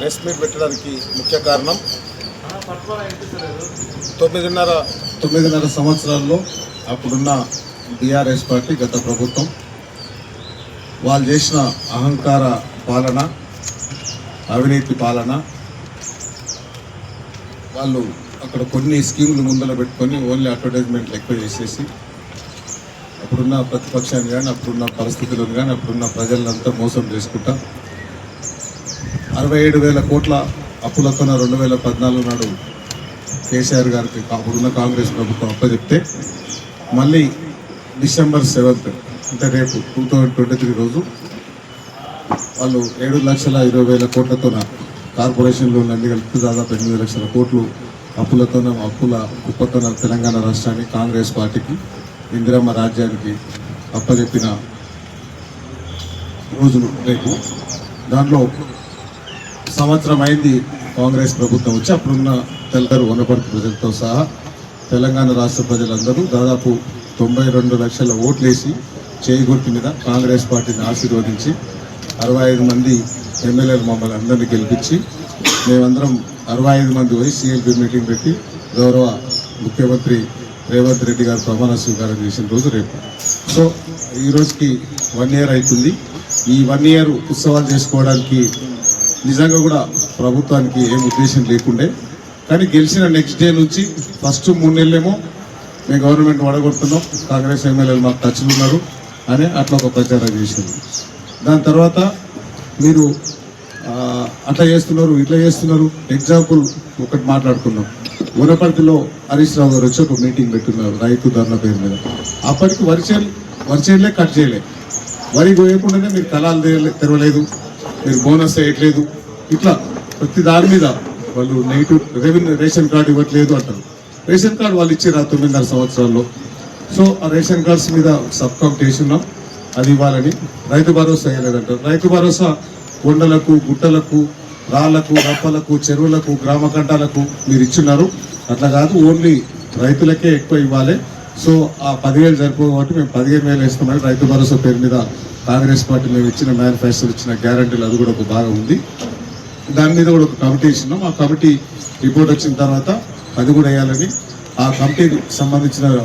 Press meet పెట్టడానికి ముఖ్య కారణం తొమ్మిదిన్నర తొమ్మిదిన్నర సంవత్సరాల్లో అప్పుడున్న బీఆర్ఎస్ పార్టీ గత ప్రభుత్వం వాళ్ళు చేసిన అహంకార పాలన అవినీతి పాలన వాళ్ళు అక్కడ కొన్ని స్కీములు ముందర పెట్టుకొని ఓన్లీ అడ్వర్టైజ్మెంట్లు ఎక్కువ చేసేసి అప్పుడున్న ప్రతిపక్షాన్ని కానీ అప్పుడున్న పరిస్థితులను కానీ అప్పుడున్న ప్రజలంతా మోసం చేసుకుంటా అరవై ఏడు వేల కోట్ల అప్పులతోన రెండు వేల పద్నాలుగు నాడు కేసీఆర్ గారికి అప్పుడున్న కాంగ్రెస్ ప్రభుత్వం అప్పచెప్తే మళ్ళీ డిసెంబర్ సెవెంత్ అంటే రేపు టూ థౌజండ్ ట్వంటీ త్రీ రోజు వాళ్ళు ఏడు లక్షల ఇరవై వేల కోట్లతోన కార్పొరేషన్ లోన్లు అన్ని కలిపి దాదాపు ఎనిమిది లక్షల కోట్లు అప్పులతోన అప్పుల కుప్పతోన తెలంగాణ రాష్ట్రాన్ని కాంగ్రెస్ పార్టీకి ఇందిరమ్మ రాజ్యానికి అప్పచెప్పిన రోజులు రేపు. దాంట్లో సంవత్సరం అయింది కాంగ్రెస్ ప్రభుత్వం వచ్చి అప్పుడున్న తెలంగాణ వనపర్తి ప్రజలతో సహా తెలంగాణ రాష్ట్ర ప్రజలందరూ దాదాపు తొంభై రెండు లక్షల ఓట్లేసి చేయిగుర్తు మీద కాంగ్రెస్ పార్టీని ఆశీర్వదించి అరవై ఐదు మంది ఎమ్మెల్యేలు మమ్మల్ని అందరినీ గెలిపించి మేమందరం అరవై ఐదు మంది పోయి సిఎల్పి మీటింగ్ పెట్టి గౌరవ ముఖ్యమంత్రి రేవంత్ రెడ్డి గారు ప్రమాణ స్వీకారం చేసిన రోజు రేపు. సో ఈ రోజుకి వన్ ఇయర్ అవుతుంది. ఈ వన్ ఇయర్ ఉత్సవాలు చేసుకోవడానికి నిజంగా కూడా ప్రభుత్వానికి ఏం ఉద్దేశం లేకుండే. కానీ గెలిచిన నెక్స్ట్ డే నుంచి ఫస్ట్ మూడు నెలలేమో మేము గవర్నమెంట్ వడగొడుతున్నాం. కాంగ్రెస్ ఎమ్మెల్యేలు మాకు టచ్లు ఉన్నారు అని అట్లా ఒక ప్రచారం చేసింది. దాని తర్వాత మీరు అట్లా చేస్తున్నారు ఇట్లా చేస్తున్నారు. ఎగ్జాంపుల్ ఒకటి మాట్లాడుకున్నాం. గుణపర్తిలో హరీష్ రావు గారు వచ్చి ఒక మీటింగ్ పెట్టున్నారు రైతు ధరల పేరు మీద. అప్పటికి వరిచేలు వరిచేలే కట్ చేయలే. వరి కోయకుండానే మీరు కళాలు తెరవలేదు. మీరు బోనస్ వేయట్లేదు. ఇట్లా ప్రతి దాని మీద వాళ్ళు నెగిటివ్ రెవెన్యూ రేషన్ కార్డు ఇవ్వట్లేదు అంటారు. రేషన్ కార్డు వాళ్ళు ఇచ్చారు ఆ తొమ్మిదిన్నర సంవత్సరాల్లో. సో ఆ రేషన్ కార్డ్స్ మీద సబ్ కమిటీ అది ఇవ్వాలని రైతు భరోసా వేయలేదంటారు రైతు భరోసా కొండలకు గుట్టలకు రాళ్ళకు రప్పలకు చెరువులకు గ్రామ కంటాలకు మీరు ఇచ్చున్నారు. అట్లా కాదు ఓన్లీ రైతులకే ఎక్కువ ఇవ్వాలి. సో ఆ పదివేలు సరిపోదు కాబట్టి మేము పదిహేను వేలు వేస్తామని రైతు భరోసా పేరు మీద కాంగ్రెస్ పార్టీ మేము ఇచ్చిన మేనిఫెస్టోలు ఇచ్చిన గ్యారంటీలు అది కూడా ఒక భాగం ఉంది. దాని మీద కూడా ఒక కమిటీ ఇచ్చినాం ఆ కమిటీ రిపోర్ట్ వచ్చిన తర్వాత అది కూడా వేయాలని ఆ కమిటీకి సంబంధించిన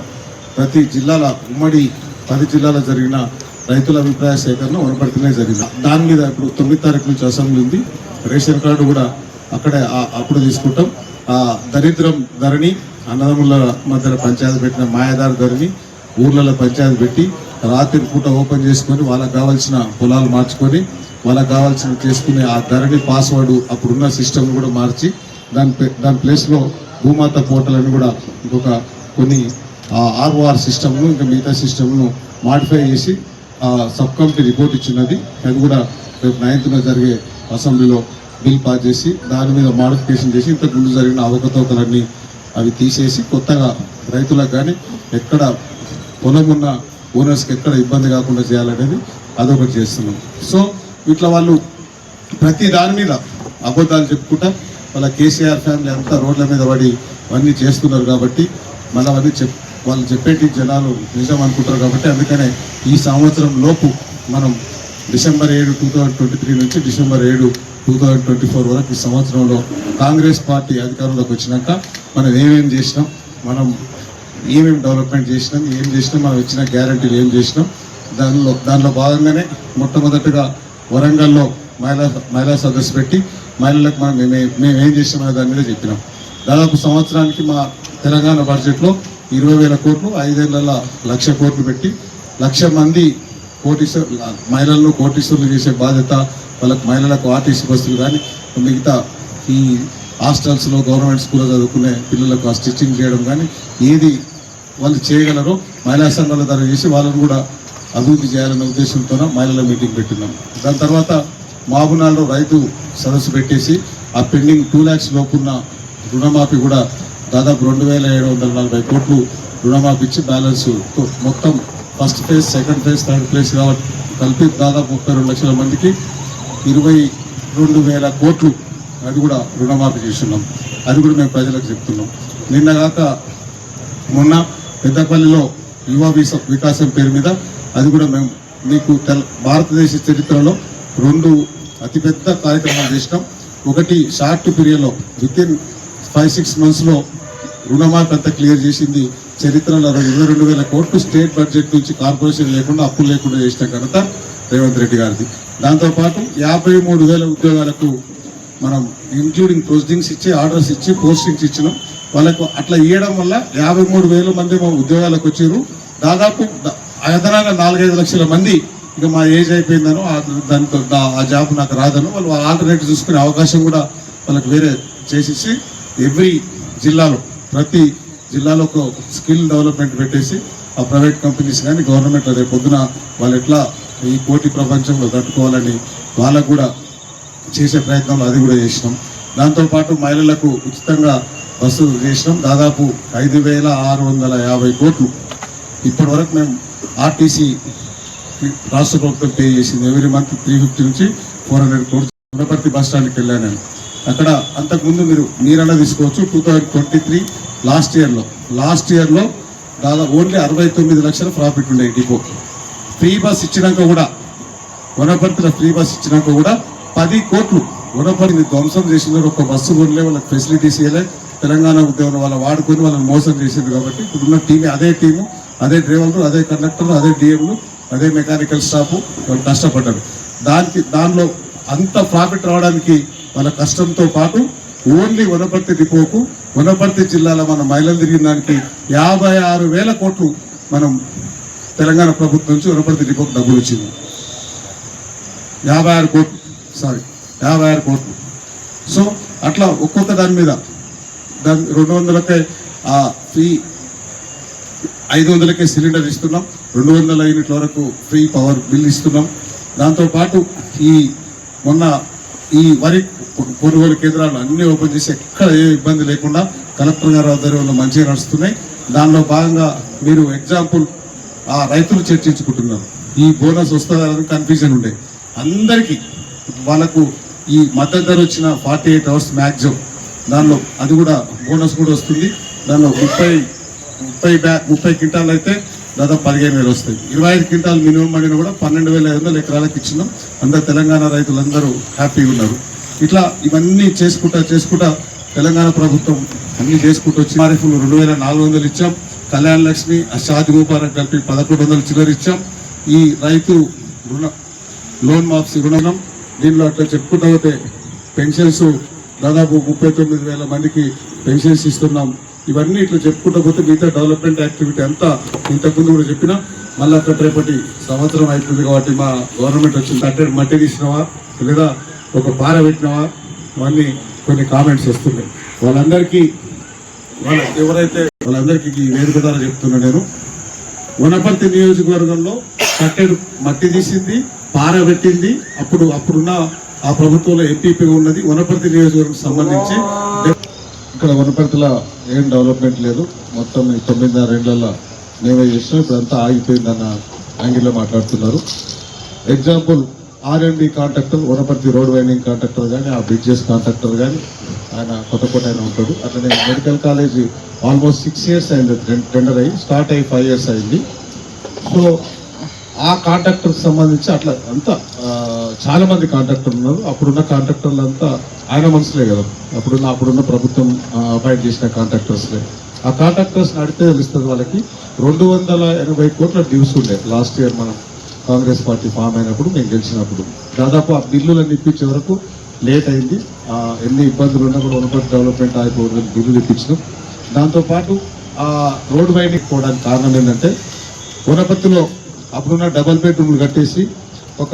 ప్రతి జిల్లాల ఉమ్మడి పది జిల్లాలో జరిగిన రైతుల అభిప్రాయ సేకరణ వనపడుతూనే జరిగింది. దాని మీద ఇప్పుడు తొమ్మిది తారీఖు నుంచి అసెంబ్లీ ఉంది. రేషన్ కార్డు కూడా అక్కడే ఆ- అప్పుడు తీసుకుంటాం. ఆ దరిద్రం ధరని అన్నదమ్ముల మధ్యలో పంచాయతీ పెట్టిన మాయదారి ధరని ఊర్లలో పంచాయతీ పెట్టి రాత్రి పూట ఓపెన్ చేసుకొని వాళ్ళకి కావాల్సిన పొలాలు మార్చుకొని వాళ్ళకి కావాల్సిన చేసుకునే ఆ ధరని పాస్వర్డ్ అప్పుడున్న సిస్టమ్ కూడా మార్చి దాని ప్లే- దాని ప్లేస్లో భూమాత పోర్టల్ అని కూడా ఇంకొక కొన్ని ఆర్ఓఆర్ సిస్టమ్ను ఇంకా మిగతా సిస్టమ్ను మాడిఫై చేసి ఆ సబ్ కమిటీ రిపోర్ట్ ఇచ్చినది. అది కూడా రేపు నైన్త్న జరిగే అసెంబ్లీలో బిల్ పాస్ చేసి దాని మీద మాడిఫికేషన్ చేసి ఇంతకుముందు జరిగిన అవకతవకలన్నీ అవి తీసేసి కొత్తగా రైతులకు కానీ ఎక్కడ పొలం ఉన్న ఓనర్స్కి ఎక్కడ ఇబ్బంది కాకుండా చేయాలనేది అదొకటి చేస్తున్నాం. సో ఇట్లా వాళ్ళు ప్రతి దాని మీద అబద్ధాలు చెప్పుకుంటా వాళ్ళ కేసీఆర్ ఫ్యామిలీ అంతా రోడ్ల మీద పడి అవన్నీ చేస్తున్నారు కాబట్టి మళ్ళీ అవన్నీ చెప్ వాళ్ళు చెప్పేటి జనాలు నిజం అనుకుంటారు కాబట్టి అందుకనే ఈ సంవత్సరం లోపు మనం డిసెంబర్ ఏడు టూ థౌజండ్ ట్వంటీ త్రీ నుంచి డిసెంబర్ ఏడు టూ థౌజండ్ ట్వంటీ ఫోర్ వరకు ఈ సంవత్సరంలో కాంగ్రెస్ పార్టీ అధికారంలోకి వచ్చినాక మనం ఏమేం చేసినాం? మనం ఏమేమి డెవలప్మెంట్ చేసినాం? ఏం చేసినాం? మనం ఇచ్చిన గ్యారంటీలు ఏం చేసినాం? దానిలో దానిలో భాగంగానే మొట్టమొదటిగా వరంగల్లో మహిళా మహిళా సదస్సు పెట్టి మహిళలకు మనం మేము మేము ఏం చేసినామనే దాని మీద చెప్పినాం. దాదాపు సంవత్సరానికి మా తెలంగాణ బడ్జెట్లో ఇరవై వేల కోట్లు ఐదేళ్ళ లక్ష కోట్లు పెట్టి లక్ష మంది కోటీశ్వర్ మహిళలను కోటీశ్వరులు చేసే బాధ్యత వాళ్ళకి మహిళలకు ఆర్టీసీ బస్సులు కానీ మిగతా ఈ హాస్టల్స్లో గవర్నమెంట్ స్కూల్లో చదువుకునే పిల్లలకు ఆ స్టిచ్చింగ్ చేయడం కానీ ఏది వాళ్ళు చేయగలరో మహిళా సంఘాల ద్వారా చేసి వాళ్ళని కూడా అభివృద్ధి చేయాలనే ఉద్దేశంతో మహిళల మీటింగ్ పెట్టినాం. దాని తర్వాత మాబునాల్లో రైతు సదస్సు పెట్టేసి ఆ పెండింగ్ టూ ల్యాక్స్ లోపున్న రుణమాఫీ కూడా దాదాపు రెండు వేల ఏడు వందల నలభై కోట్లు రుణమాఫీ ఇచ్చి బ్యాలెన్స్ మొత్తం first phase second phase third phase కాబట్టి కలిపి దాదాపు ముప్పై రెండు లక్షల మందికి ఇరవై రెండు వేల కోట్లు అది కూడా రుణమాఫీ చేస్తున్నాం. అది కూడా మేము ప్రజలకు చెప్తున్నాం. నిన్నగాక మొన్న పెద్దపల్లిలో యువ వికాసం పేరు మీద అది కూడా మేము మీకు భారతదేశ చరిత్రలో రెండు అతిపెద్ద కార్యక్రమాలు చేసినాం. ఒకటి షార్ట్ పీరియడ్లో విత్ ఇన్ ఫైవ్ సిక్స్ మంత్స్లో రుణమాఫీ అంతా క్లియర్ చేసింది. చరిత్రలో ఇరవై రెండు వేల కోట్లు స్టేట్ బడ్జెట్ నుంచి కార్పొరేషన్ లేకుండా అప్పులు లేకుండా చేసిన ఘనత రేవంత్ రెడ్డి గారిది. దాంతోపాటు యాభై మూడు వేల ఉద్యోగాలకు మనం ఇంక్లూడింగ్ పోస్టింగ్స్ ఇచ్చి ఆర్డర్స్ ఇచ్చి పోస్టింగ్స్ ఇచ్చినాం. వాళ్ళకు అట్లా ఇవ్వడం వల్ల యాభై మూడు వేల మంది మా ఉద్యోగాలకు వచ్చారు. దాదాపు అదనంగా నాలుగైదు లక్షల మంది ఇక మా ఏజ్ అయిపోయిందనో దానితో ఆ జాబ్ నాకు రాదను వాళ్ళు ఆల్టర్నేటివ్ చూసుకునే అవకాశం కూడా వాళ్ళకి వేరే చేసేసి ఎవ్రీ జిల్లాలో ప్రతి జిల్లాలో ఒక స్కిల్ డెవలప్మెంట్ పెట్టేసి ఆ ప్రైవేట్ కంపెనీస్ కానీ గవర్నమెంట్ రేపు పొద్దున వాళ్ళు ఎట్లా ఈ పోటీ ప్రపంచంలో తట్టుకోవాలని వాళ్ళకు కూడా చేసే ప్రయత్నంలో అది కూడా చేసినాం. దాంతోపాటు మహిళలకు ఉచితంగా బస్సు చేసినాం. దాదాపు ఐదు వేల ఆరు వందల యాభై కోట్లు. ఇప్పటి వరకు మేము ఆర్టీసీ రాష్ట్ర ప్రభుత్వం పే చేసింది. ఎవ్రీ మంత్ త్రీ ఫిఫ్టీ నుంచి four hundred crores Gunaparthi bus స్టాండ్కి వెళ్ళాను నేను. అక్కడ అంతకుముందు మీరు మీరన్నా తీసుకోవచ్చు. Two thousand twenty three last ఇయర్లో లాస్ట్ ఇయర్లో దాదాపు ఓన్లీ అరవై తొమ్మిది లక్షల ప్రాఫిట్ ఉండే డిపో. ఫ్రీ బస్ ఇచ్చినాక కూడా వనపర్తిలో ఫ్రీ బస్ ఇచ్చినాక కూడా పది కోట్లు వనపర్తిని ధ్వంసం చేసినారు ఒక బస్సు కొనలే వాళ్ళకి ఫెసిలిటీస్ ఇవ్వలే తెలంగాణ ఉద్యోగం వాళ్ళ వాడుకొని వాళ్ళని మోసం చేసింది కాబట్టి ఇప్పుడున్న టీమే అదే టీము అదే డ్రైవర్లు అదే కండక్టర్లు అదే డిఎంలు అదే మెకానికల్ స్టాఫ్ వాళ్ళు కష్టపడ్డారు. దానికి దానిలో అంత ప్రాఫిట్ రావడానికి వాళ్ళ కష్టంతో పాటు ఓన్లీ వనపర్తి డిపోకు వనపర్తి జిల్లాలో మన మహిళలు తిరిగిన దానికి యాభై ఆరు వేల కోట్లు మనం తెలంగాణ ప్రభుత్వం నుంచి వనపర్తి డిపోకు డబ్బులు వచ్చింది యాభై ఆరు కోట్లు సారీ యాభై ఆరు కోట్లు. సో అట్లా ఒక్కొక్క దాని మీద దాని రెండు వందలకే ఆ ఫ్రీ ఐదు వందలకే సిలిండర్ ఇస్తున్నాం. రెండు వందల యూనిట్ల వరకు ఫ్రీ పవర్ బిల్ ఇస్తున్నాం. దాంతోపాటు ఈ మొన్న ఈ వరి కొనుగోలు కేంద్రాలు అన్నీ ఓపెన్ చేసి ఎక్కడ ఏ ఇబ్బంది లేకుండా కలెక్టర్ గారు ఆధ్వర్యంలో మంచిగా నడుస్తున్నాయి. దానిలో భాగంగా మీరు ఎగ్జాంపుల్ ఆ రైతులు చర్చించుకుంటున్నారు ఈ బోనస్ వస్తుందని కన్ఫ్యూజన్ ఉండే. అందరికీ వాళ్ళకు ఈ మద్దతు ధర వచ్చిన ఫార్టీ ఎయిట్ అవర్స్ మ్యాక్సిమం దానిలో అది కూడా బోనస్ కూడా వస్తుంది. దానిలో ముప్పై ముప్పై బ్యా ముప్పై క్వింటాలు అయితే దాదాపు పదిహేను వేలు వస్తాయి. ఇరవై ఐదు క్వింటాలు మినిమం పడిన కూడా పన్నెండు వేల ఐదు వందల ఎకరాలకు ఇచ్చినాం. అందరు తెలంగాణ రైతులందరూ హ్యాపీగా ఉన్నారు. ఇట్లా ఇవన్నీ చేసుకుంటా చేసుకుంటా తెలంగాణ ప్రభుత్వం అన్ని చేసుకుంటూ వచ్చి ఆర్ఎఫ్లు రెండు వేల నాలుగు వందలు ఇచ్చాం. కళ్యాణ లక్ష్మి షాది ముబారక్ కలిపి పదకొండు వందలు చిల్లర ఇచ్చాం. ఈ రైతు రుణ లోన్ మాఫీ రుణం దీనిలో అట్లా చెప్పుకుంటే పోతే పెన్షన్స్ దాదాపు ముప్పై తొమ్మిది వేల మందికి పెన్షన్స్ ఇస్తున్నాం. ఇవన్నీ ఇట్లా చెప్పుకుంటా పోతే మిగతా డెవలప్మెంట్ యాక్టివిటీ అంతా ఇంతకుముందు కూడా చెప్పిన. మళ్ళీ అక్కడ రేపటి సంవత్సరం అవుతుంది కాబట్టి మా గవర్నమెంట్ వచ్చింది. అంటే మట్టి తీసినవా లేదా ఒక పార పెట్టినవా ఇవన్నీ కొన్ని కామెంట్స్ వస్తున్నాయి. వాళ్ళందరికీ వాళ్ళ ఎవరైతే వాళ్ళందరికీ ఈ వేదిక ద్వారా చెప్తున్నా నేను. వనపర్తి నియోజకవర్గంలో కట్టెడు మట్టి తీసింది పారబెట్టింది. అప్పుడు అప్పుడున్న ఆ ప్రభుత్వంలో ఎంపీపీ ఉన్నది వనపర్తి నియోజకవర్గం సంబంధించి. ఇక్కడ వనపర్తిలో ఏం డెవలప్మెంట్ లేదు. మొత్తం ఈ తొమ్మిదిన్నర రెండ్లలో మేమే చేస్తాం ఇప్పుడు అంతా ఆగిపోయిందన్న యాంగిల్లో మాట్లాడుతున్నారు. Example RMD contractor Wanaparthy road winding contractor కానీ ఆ బ్రిడ్జెస్ కాంట్రాక్టర్ కానీ ఆయన కొత్త కొత్త ఆయన ఉంటాడు. అట్లనే medical college almost six years అయింది టెండర్ అయ్యి స్టార్ట్ అయ్యి ఫైవ్ ఇయర్స్ అయింది. సో ఆ కాంట్రాక్టర్కి సంబంధించి అట్లా అంతా చాలామంది కాంట్రాక్టర్ కాంట్రాక్టర్లు ఉన్నారు. అప్పుడున్న కాంట్రాక్టర్లు అంతా ఆయన మనసులే కదా. అప్పుడున్న అప్పుడున్న ప్రభుత్వం అపాయింట్ చేసిన కాంట్రాక్టర్స్లే ఆ కాంట్రాక్టర్స్ నడితే తెలుస్తుంది వాళ్ళకి రెండు వందల ఎనభై కోట్ల డ్యూస్ ఉండే. లాస్ట్ ఇయర్ మనం కాంగ్రెస్ పార్టీ ఫామ్ అయినప్పుడు మేము గెలిచినప్పుడు. దాదాపు ఆ బిల్లులన్నీ ఇప్పించే వరకు లేట్ అయింది. ఆ, ఎన్ని ఇబ్బందులు ఉన్నా కూడా వనపర్తి డెవలప్మెంట్ ఆగిపోవడానికి బిల్లులు ఇప్పించినాం దాంతోపాటు ఆ రోడ్ వైండింగ్ పోవడానికి కారణం ఏంటంటే వనపర్తిలో అప్పుడున్న డబల్ బెడ్రూమ్లు కట్టేసి ఒక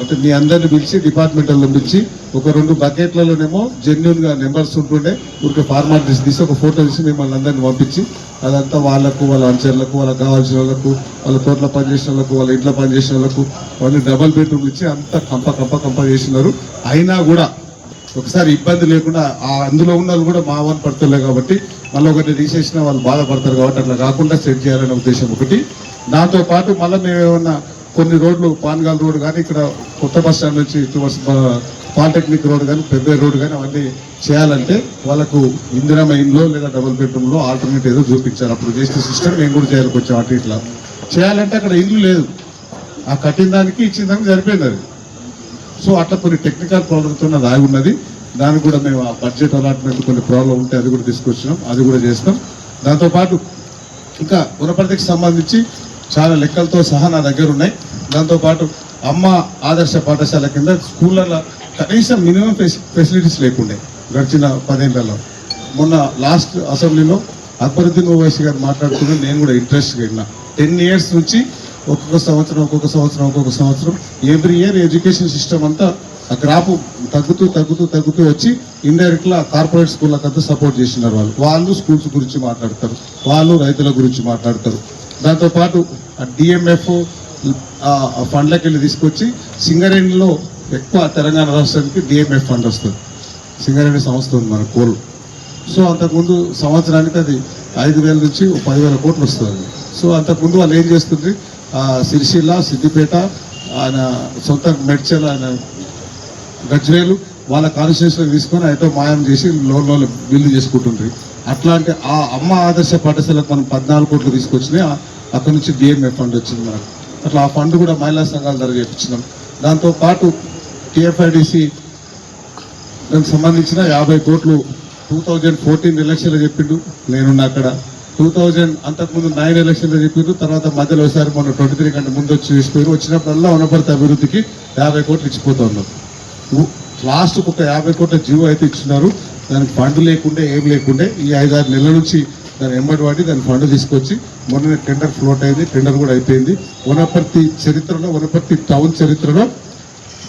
అంటే మీ అందరిని పిలిచి డిపార్ట్మెంట్లో పిలిచి ఒక రెండు బకెట్లలోనేమో జెన్యున్గా నెంబర్స్ ఉంటుండే. ఊరికే ఫార్మాలిటీస్ తీసి ఒక ఫోటో తీసి మిమ్మల్ని అందరిని పంపించి అదంతా వాళ్ళకు వాళ్ళ అంచర్లకు వాళ్ళకి కావాల్సిన వాళ్ళకు వాళ్ళ తోటలో పనిచేసిన వాళ్ళకు వాళ్ళ ఇంట్లో పనిచేసిన వాళ్ళకు వాళ్ళు డబల్ బెడ్రూమ్ ఇచ్చి అంత కంప కంప కంప చేసినారు. అయినా కూడా ఒకసారి ఇబ్బంది లేకుండా ఆ అందులో ఉన్న వాళ్ళు కూడా మా వాళ్ళు పడతలే కాబట్టి మళ్ళీ ఒకటి తీసేసిన వాళ్ళు బాధపడతారు కాబట్టి అట్లా కాకుండా సెట్ చేయాలనే ఉద్దేశం ఒకటి. దాంతో పాటు మళ్ళీ మేము ఏమన్నా కొన్ని రోడ్లు పాన్గాల్ రోడ్ కానీ ఇక్కడ కొత్త బస్ స్టాండ్ నుంచి టువర్స్ పాలిటెక్నిక్ రోడ్ కానీ పెద్ద రోడ్ కానీ అవన్నీ చేయాలంటే వాళ్ళకు ఇందిరమ్మ ఇంట్లో లేదా డబుల్ బెడ్రూమ్లో ఆల్టర్నేట్ ఏదో చూపించారు. అప్పుడు చేసిన సిస్టమ్ మేము కూడా చేయాలి కొంచెం అటు ఇట్లా. చేయాలంటే అక్కడ ఇల్లు లేదు. ఆ కట్టిన దానికి ఇచ్చిన దానికి సరిపోయింది అది. సో అట్లా కొన్ని టెక్నికల్ ప్రాబ్లమ్తో దాగి ఉన్నది. దానికి కూడా మేము ఆ బడ్జెట్ అలాట్మెంట్ కొన్ని ప్రాబ్లం ఉంటే అది కూడా తీసుకొచ్చినాం. అది కూడా చేస్తాం దాంతోపాటు ఇంకా గుణపతికి సంబంధించి చాలా లెక్కలతో సహా నా దగ్గర ఉన్నాయి. దాంతోపాటు అమ్మ ఆదర్శ పాఠశాల కింద స్కూళ్ళలో కనీసం మినిమం ఫెసిలిటీస్ లేకుండే గడిచిన పదేళ్ళలో. మొన్న లాస్ట్ అసెంబ్లీలో అక్బరుద్దీన్ ఓవైసీ గారు మాట్లాడుతుంటే నేను కూడా ఇంట్రెస్ట్గా విన్నా. టెన్ ఇయర్స్ నుంచి ఒక్కొక్క సంవత్సరం ఒక్కొక్క సంవత్సరం ఒక్కొక్క సంవత్సరం ఎవ్రీ ఇయర్ ఎడ్యుకేషన్ సిస్టమ్ అంతా ఆ గ్రాఫ్ తగ్గుతూ తగ్గుతూ తగ్గుతూ వచ్చి ఇండైరెక్ట్గా కార్పొరేట్ స్కూళ్ళకంతా సపోర్ట్ చేసినారు వాళ్ళు. వాళ్ళు స్కూల్స్ గురించి మాట్లాడతారు. వాళ్ళు రైతుల గురించి మాట్లాడతారు. దాంతోపాటు డిఎంఎఫ్ ఫండ్లకి వెళ్ళి తీసుకొచ్చి సింగరేణిలో ఎక్కువ తెలంగాణ రాష్ట్రానికి డిఎంఎఫ్ ఫండ్ వస్తుంది. సింగరేణి సంస్థ ఉంది మన కోల్. సో అంతకుముందు సంవత్సరానికి అది ఐదు వేల నుంచి పదివేల కోట్లు వస్తుంది. సో అంతకుముందు వాళ్ళు ఏం చేస్తుంది సిరిసిల్ల సిద్దిపేట ఆయన సొంత మెడ్చల్ ఆయన గజ్వేలు వాళ్ళ కాన్స్టిట్యూషన్ తీసుకొని అయితే మాయం చేసి లోన్ లోన్ బిల్లు చేసుకుంటుండ్రి. అట్లాంటి ఆ అమ్మ ఆదర్శ పాఠశాలకు మనం పద్నాలుగు కోట్లు తీసుకొచ్చినాయి. అక్కడ నుంచి డిఎంఏ ఫండ్ వచ్చింది మనకు. అట్లా ఆ ఫండ్ కూడా మహిళా సంఘాల ద్వారా చేపించినాం. దాంతో పాటు టిఎఫ్ఐడిసి దానికి సంబంధించిన యాభై కోట్లు టూ థౌజండ్ ఫోర్టీన్ ఎలక్షన్లో చెప్పిండు. నేనున్న అక్కడ. టూ థౌజండ్ అంతకుముందు నైన్ ఎలక్షన్లో చెప్పిండు. తర్వాత మధ్యలో ఒకసారి మొన్న ట్వంటీ త్రీ కంటే ముందు వచ్చి చేసిపోయారు వచ్చినప్పుడల్లా వనపర్తి అభివృద్ధికి యాభై కోట్లు ఇచ్చిపోతా ఉన్నారు లాస్ట్ ఒక యాభై కోట్ల జీవో అయితే ఇచ్చినారు. దానికి ఫండ్ లేకుండే ఏం లేకుండే ఈ ఐదారు నెలల నుంచి దాని ఎంబడి వాడి దాని ఫండ్ తీసుకొచ్చి మొన్న టెండర్ ఫ్లోట్ అయింది టెండర్ కూడా అయిపోయింది. వనపర్తి చరిత్రలో వనపర్తి టౌన్ చరిత్రలో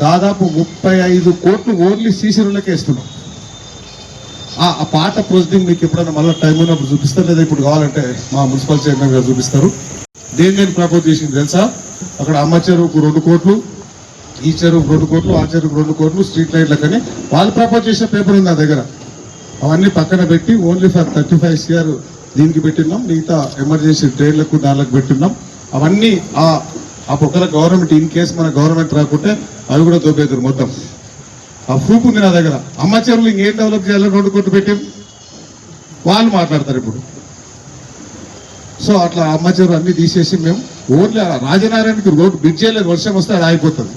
దాదాపు ముప్పై ఐదు కోట్లు ఓన్లీ సీసీలకే ఇస్తున్నాం ఆ ఆ పాట ప్రొసీడింగ్ మీకు ఎప్పుడైనా మళ్ళీ టైం ఉన్నప్పుడు చూపిస్తారు? లేదా ఇప్పుడు కావాలంటే మా మున్సిపల్ చైర్మన్ గారు చూపిస్తారు. దేని దేని ప్రపోజ్ చేసింది తెలుసా? అక్కడ అమ్మ చెరువుకు రెండు కోట్లు ఈ చెరువుకు రెండు కోట్లు ఆ చెరువుకు రెండు కోట్లు స్ట్రీట్ లైట్లకని వాళ్ళు ప్రపోజ్ చేసిన పేపర్ ఉంది నా దగ్గర. అవన్నీ పక్కన పెట్టి only for thirty five CR దీనికి పెట్టినాం. మిగతా ఎమర్జెన్సీ ట్రైన్లకు దానికి పెట్టినాం. అవన్నీ ఆ ఆ ఒకవేళ గవర్నమెంట్ ఇన్ కేసు మన గవర్నమెంట్ రాకుంటే అవి కూడా దొబ్బేద్దరు మొత్తం. ఆ ప్రూఫ్ ఉంది నా దగ్గర. అమ్మ ఇంకేం డెవలప్ చేయాలని రోడ్డు కొట్టు పెట్టాం. వాళ్ళు మాట్లాడతారు ఇప్పుడు. సో అట్లా అమ్మ అన్నీ అన్ని తీసేసి మేము ఓన్లీ ఆ రాజనారాయణకి రోడ్డు బ్రిడ్జ్ చేయలేదు వర్షం వస్తే అది ఆగిపోతుంది.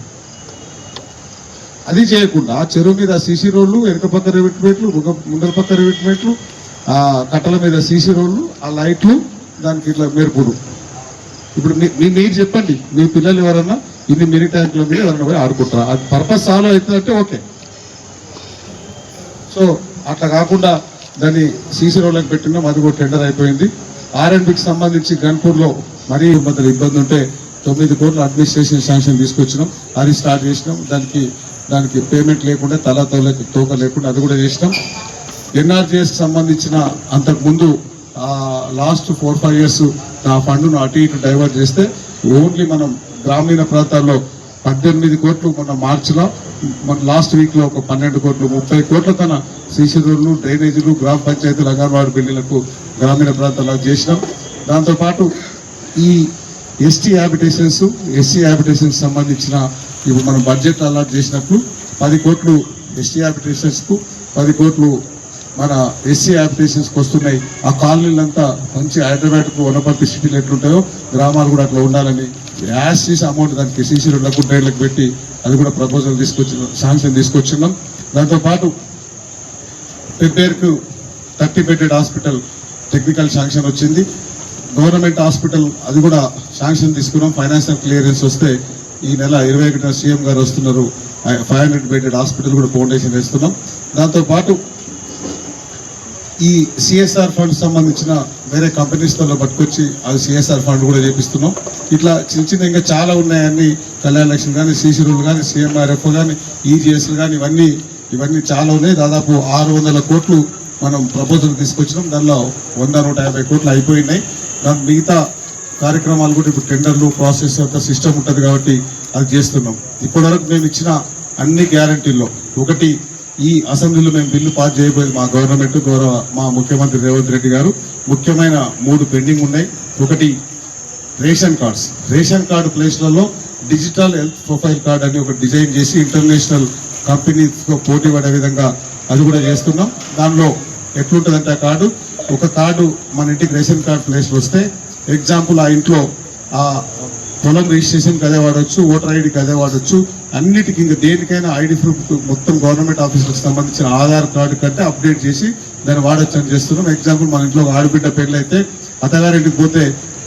అది చేయకుండా చెరువు మీద సీసీ రోడ్లు వెనుక పక్క రివిట్మెంట్లు ముందర పక్క రివిట్మెంట్లు ఆ కట్టల మీద సీసీ రోడ్లు ఆ లైట్లు దానికి ఇట్లా మెరుపుడు ఇప్పుడు మీ మీరు చెప్పండి మీ పిల్లలు ఎవరన్నా ఇన్ని మినీ ట్యాంకుల మీద ఎవరన్నా పోయి ఆడుకుంటారా? అది పర్పస్ సాల్వ్ అవుతుందంటే ఓకే. సో అట్లా కాకుండా దాన్ని సీసీ రోడ్లకు పెట్టినాం అది కూడా టెండర్ అయిపోయింది. ఆర్ఎండ్బికి సంబంధించి గన్పూర్లో మరీ మధ్య ఇబ్బంది ఉంటే తొమ్మిది కోట్ల అడ్మినిస్ట్రేషన్ శాంక్షన్ తీసుకొచ్చినాం. అది స్టార్ట్ చేసినాం. దానికి దానికి పేమెంట్ లేకుండా తలా తోల తోక లేకుండా అది కూడా చేసినాం. ఎన్ఆర్జీఎస్కి సంబంధించిన అంతకుముందు లాస్ట్ ఫోర్ ఫైవ్ ఇయర్స్ ఆ ఫండ్ను అటు ఇటు డైవర్ట్ చేస్తే ఓన్లీ మనం గ్రామీణ ప్రాంతాల్లో పద్దెనిమిది కోట్లు మొన్న మార్చిలో మన లాస్ట్ వీక్లో ఒక పన్నెండు కోట్లు ముప్పై కోట్ల తన సీసీ రోడ్లు డ్రైనేజీలు గ్రామ పంచాయతీలు అంగన్వాడీ బిల్లులకు గ్రామీణ ప్రాంతాల్లో చేసినాం. దాంతోపాటు ఈ ఎస్టీ హ్యాబిటేషన్స్ ఎస్సీ హ్యాబిటేషన్స్ సంబంధించిన ఇప్పుడు మనం బడ్జెట్ అలాట్ చేసినప్పుడు పది కోట్లు ఎస్టీ హ్యాబిటేషన్స్కు పది కోట్లు మన ఎస్సీ యాపిటేషన్స్కి వస్తున్నాయి. ఆ కాలనీలంతా మంచి హైదరాబాద్కు వనపర్తి సిటీలు ఎట్లుంటాయో గ్రామాలు కూడా అట్లా ఉండాలని యాస్ చేసి అమౌంట్ దానికి సీసీ రెండు డ్రైన్లకు పెట్టి అది కూడా ప్రపోజల్ తీసుకొచ్చిన శాంక్షన్ తీసుకొచ్చినాం దాంతోపాటు పెబ్బేర్కు thirty bedded hospital technical sanction వచ్చింది. గవర్నమెంట్ హాస్పిటల్ అది కూడా శాంక్షన్ తీసుకున్నాం. ఫైనాన్షియల్ క్లియరెన్స్ వస్తే ఈ నెల ఇరవై ఒకటిన సీఎం గారు వస్తున్నారు. ఫైవ్ హండ్రెడ్ బెడెడ్ హాస్పిటల్ కూడా ఫౌండేషన్ వేస్తున్నాం. దాంతోపాటు ఈ సిఎస్ఆర్ ఫండ్ సంబంధించిన వేరే కంపెనీస్తో పట్టుకొచ్చి అది సిఎస్ఆర్ ఫండ్ కూడా చేపిస్తున్నాం. ఇట్లా చిన్న చిన్న ఇంకా చాలా ఉన్నాయన్నీ కళ్యాణ లక్ష్మి కానీ సీసీ రూల్ కానీ సీఎంఆర్ఎఫ్ కానీ ఈజీఎస్లు కానీ ఇవన్నీ ఇవన్నీ చాలా ఉన్నాయి. దాదాపు ఆరు వందల కోట్లు మనం ప్రపోజల్ తీసుకొచ్చినాం. దానిలో వంద నూట యాభై కోట్లు అయిపోయినాయి. దాని మిగతా కార్యక్రమాలు కూడా ఇప్పుడు టెండర్లు ప్రాసెస్ అంతా సిస్టమ్ ఉంటుంది కాబట్టి అది చేస్తున్నాం. ఇప్పటివరకు మేము ఇచ్చిన అన్ని గ్యారంటీల్లో ఒకటి ఈ అసెంబ్లీలో మేము బిల్లు పాస్ చేయబోయేది మా గవర్నమెంట్ గౌరవ మా ముఖ్యమంత్రి రేవంత్ రెడ్డి గారు. ముఖ్యమైన మూడు పెండింగ్ ఉన్నాయి. ఒకటి రేషన్ కార్డ్స్. రేషన్ కార్డు ప్లేస్లలో డిజిటల్ హెల్త్ ప్రొఫైల్ కార్డ్ అని ఒక డిజైన్ చేసి ఇంటర్నేషనల్ కంపెనీస్తో పోటీ పడే విధంగా అది కూడా చేస్తున్నాం. దానిలో ఎట్లుంటుందంటే ఆ కార్డు ఒక కార్డు మన ఇంటికి రేషన్ కార్డు ప్లేస్లో వస్తే ఎగ్జాంపుల్ ఆ ఇంట్లో ఆ పొలం రిజిస్ట్రేషన్కి అదే వాడచ్చు ఓటర్ ఐడికి అదే వాడచ్చు. అన్నిటికీ ఇంకా దేనికైనా ఐడి ప్రూఫ్ మొత్తం గవర్నమెంట్ ఆఫీసులకు సంబంధించిన ఆధార్ కార్డు కంటే అప్డేట్ చేసి దాన్ని వాడచ్చు అని చేస్తున్నాం. ఎగ్జాంపుల్ మన ఇంట్లో ఆడబిడ్డ పెళ్ళి అయితే అత్తగారింటికి పోతే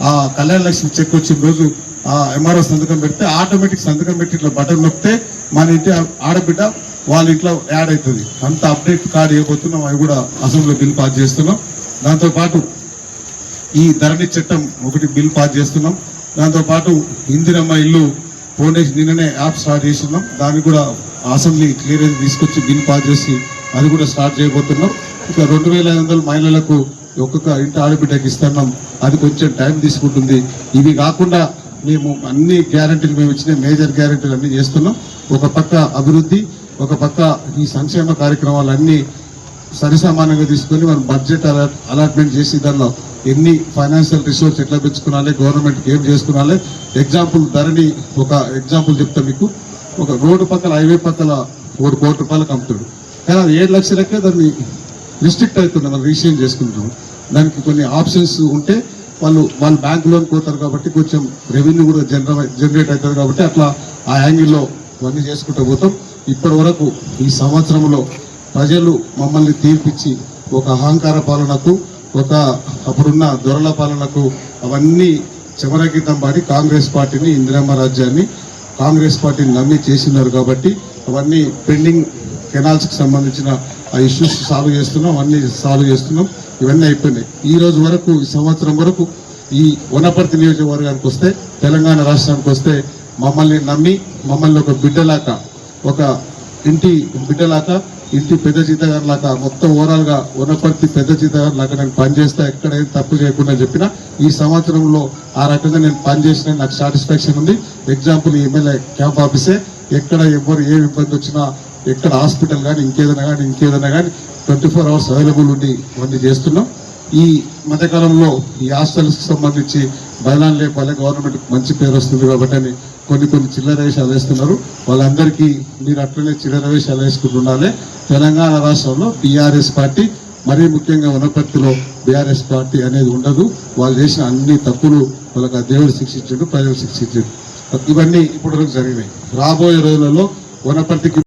ఆ కళ్యాణ లక్ష్మి చెక్ వచ్చిన రోజు ఆ ఎంఆర్ఓ సంతకం పెడితే ఆటోమేటిక్ సంతకం పెట్టి ఇట్లా బటన్ నొక్కితే మన ఇంటి ఆడబిడ్డ వాళ్ళ ఇంట్లో యాడ్ అవుతుంది అంత అప్డేట్ కార్డు ఇవ్వబోతున్నాం అవి కూడా అసెంబ్లీ బిల్ పాస్ చేస్తున్నాం. దాంతోపాటు ఈ ధరణి చట్టం ఒకటి బిల్ పాస్ చేస్తున్నాం. దాంతోపాటు ఇందిరమ్మ ఇల్లు ఫౌండేషన్ నిన్ననే యాప్ స్టార్ట్ చేస్తున్నాం. దాన్ని కూడా అసెంబ్లీ క్లియరెన్స్ తీసుకొచ్చి బిల్ పాస్ చేసి అది కూడా స్టార్ట్ చేయబోతున్నాం. ఇక రెండు వేల ఐదు వందల మహిళలకు ఒక్కొక్క ఇంటి ఆడబిడ్డకి ఇస్తున్నాం. అది కొంచెం టైం తీసుకుంటుంది. ఇవి కాకుండా మేము అన్ని గ్యారంటీలు మేము ఇచ్చిన మేజర్ గ్యారంటీలు అన్నీ చేస్తున్నాం. ఒక పక్క అభివృద్ధి ఒక పక్క ఈ సంక్షేమ కార్యక్రమాలన్నీ సరిసమానంగా తీసుకొని మనం బడ్జెట్ అలాట్ అలాట్మెంట్ చేసి దానిలో ఎన్ని ఫైనాన్షియల్ రిసోర్స్ ఎట్లా పెంచుకోవాలి గవర్నమెంట్కి ఏం చేసుకోవాలి ఎగ్జాంపుల్ ధరని ఒక ఎగ్జాంపుల్ చెప్తా మీకు. ఒక రోడ్డు పక్కల హైవే పక్కల ఒక కోటి రూపాయలకు అమ్ముతాడు. కానీ అది ఏడు లక్షలకే దాన్ని రిస్ట్రిక్ట్ అవుతుంది మనం రిజిస్ట్రేషన్ చేసుకుంటాం దానికి కొన్ని ఆప్షన్స్ ఉంటే వాళ్ళు వాళ్ళు బ్యాంక్ లోన్ పోతారు కాబట్టి కొంచెం రెవెన్యూ కూడా జనరేట్ జనరేట్ అవుతుంది కాబట్టి అట్లా ఆ యాంగిల్లో ఇవన్నీ చేసుకుంటూ పోతాం. ఇప్పటి వరకు ఈ సంవత్సరంలో ప్రజలు మమ్మల్ని తీర్పిచ్చి ఒక అహంకార పాలనకు ఒక అప్పుడున్న దొరల పాలనకు అవన్నీ చెమరగీతం పాడి కాంగ్రెస్ పార్టీని ఇందిరమ్మ రాజ్యాన్ని కాంగ్రెస్ పార్టీని నమ్మి చేసినారు కాబట్టి అవన్నీ పెండింగ్ కెనాల్స్కి సంబంధించిన ఆ ఇష్యూస్ సాల్వ్ చేస్తున్నాం అవన్నీ సాల్వ్ చేస్తున్నాం. ఇవన్నీ అయిపోయినాయి. ఈ రోజు వరకు ఈ సంవత్సరం వరకు ఈ వనపర్తి నియోజకవర్గానికి వస్తే తెలంగాణ రాష్ట్రానికి వస్తే మమ్మల్ని నమ్మి మమ్మల్ని ఒక బిడ్డలాక ఒక ఇంటి బిడ్డలాక ఇంటి పెద్ద జీతగారు లాగా మొత్తం ఓవరాల్గా పెద్ద జీతగారు లాగా నేను పనిచేస్తా ఎక్కడ ఏం తప్పు చేయకుండా చెప్పిన ఈ సంవత్సరంలో ఆ రకంగా నేను పనిచేసిన నాకు సాటిస్ఫాక్షన్ ఉంది. ఎగ్జాంపుల్ ఈ ఎమ్మెల్యే క్యాంప్ ఆఫీసే ఎక్కడ ఎవరు ఏ ఇబ్బంది వచ్చినా ఎక్కడ హాస్పిటల్ కానీ ఇంకేదైనా కానీ ఇంకేదైనా కానీ ట్వంటీ ఫోర్ అవర్స్ అవైలబుల్ ఉండి ఇవన్నీ చేస్తున్నాం. ఈ మధ్యకాలంలో ఈ హాస్టల్స్కి సంబంధించి బయలాన్ లేపాలే గవర్నమెంట్ మంచి పేరు వస్తుంది కాబట్టి అని కొన్ని కొన్ని చిల్లర వేషాలు వేస్తున్నారు. వాళ్ళందరికీ మీరు అట్లనే చిల్లర వేషాలు వేసుకుంటుండాలి తెలంగాణ రాష్ట్రంలో బీఆర్ఎస్ పార్టీ మరీ ముఖ్యంగా వనపర్తిలో బీఆర్ఎస్ పార్టీ అనేది ఉండదు. వాళ్ళు చేసిన అన్ని తప్పులు వాళ్ళకి ఆ దేవుడు శిక్షించాడు ప్రజలు శిక్షించాడు. ఇవన్నీ ఇప్పటివరకు జరిగినాయి. రాబోయే రోజులలో వనపర్తికి